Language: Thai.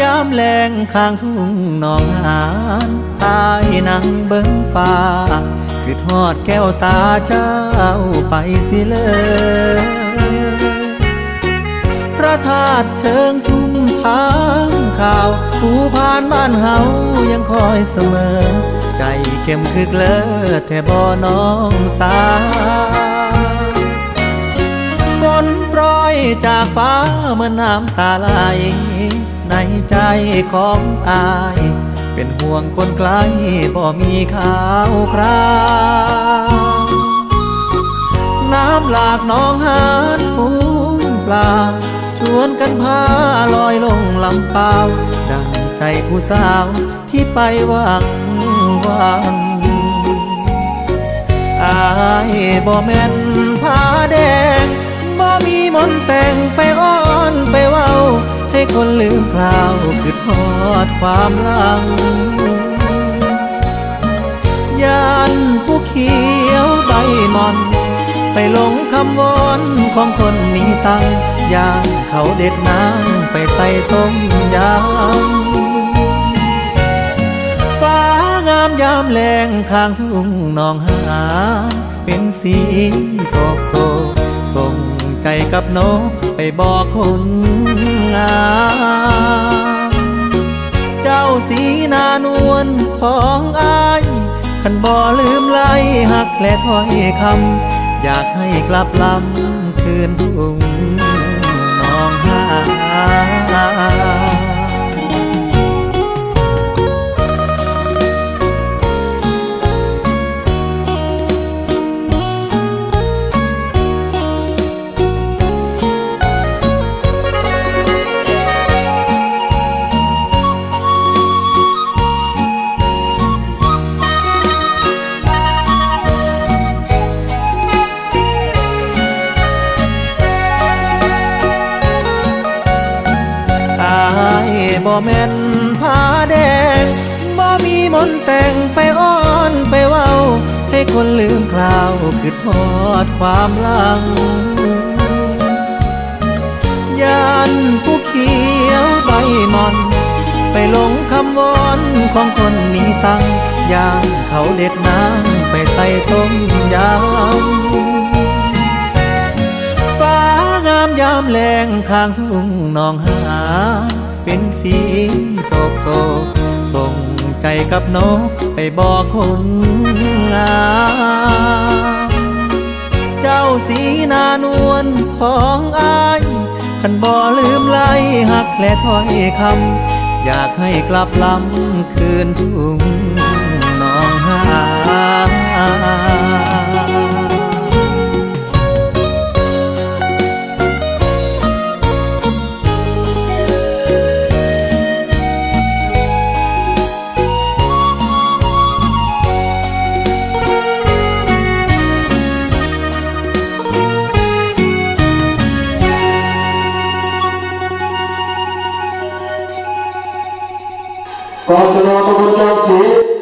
ยามแรงข้างทุ่งหนองหานตายนั่งเบิ้งฟ้า คือทอดแก้วตาเจ้าไปสิเลยพระธาตุเชิงชุ่มทางข่าว ผู้ผ่านบ้านเฮายังคอยเสมอ ใจเข้มคือเกลอแต่บ่น้องสาฝนโปรยจากฟ้าเมื่อน้ำตาไหล ใจของอาย เป็นห่วงคนไกลบ่มีข่าวคราวน้ำหลากน้องหานฟูงปลา ชวนกันพาลอยลงลำเปล่าดังใจผู้สาวที่ไปหวังวันอายบ่แม่นผ้าแดงบ่มีมนต์แต่งไปอ้อนไปว้า คนลืมคราวคือทอดความหลังยานผู้เขียวใบมอน ไปหลงคำวอนของคนมีตังย่างเขาเด็ดน้ำไปใส่ต้มยำฟ้างามยามแรงข้างทุ่งนองหา เป็นสีโศกโศกส่งใจกับนกไปบอกคน งามเจ้าสีนานวลของอายขันบ่ลืมไล่หักและถ้อยคำอยากให้กลับลำคืนทุ่ง บ่แม่นผ้าแดงบ่มีมนต์แต่งไปอ้อนไปเว้า ให้คนลืมคราวคือทอดความลังยานผู้เขียวใบมอน ไปหลงคำวอนของคนมีตังยางเขาเด็ดน้ำไปใส่ต้มยำฟ้างามยามแรงข้างทุ่งนองหา เป็นสีโศกโศกส่งใจกับนกไปบอกคนงามเจ้าสีนานวลของอายขันบ่ลืมไล่หักและถ้อยคำอยากให้กลับลำคืนทุ่งหนอง कौशलों को से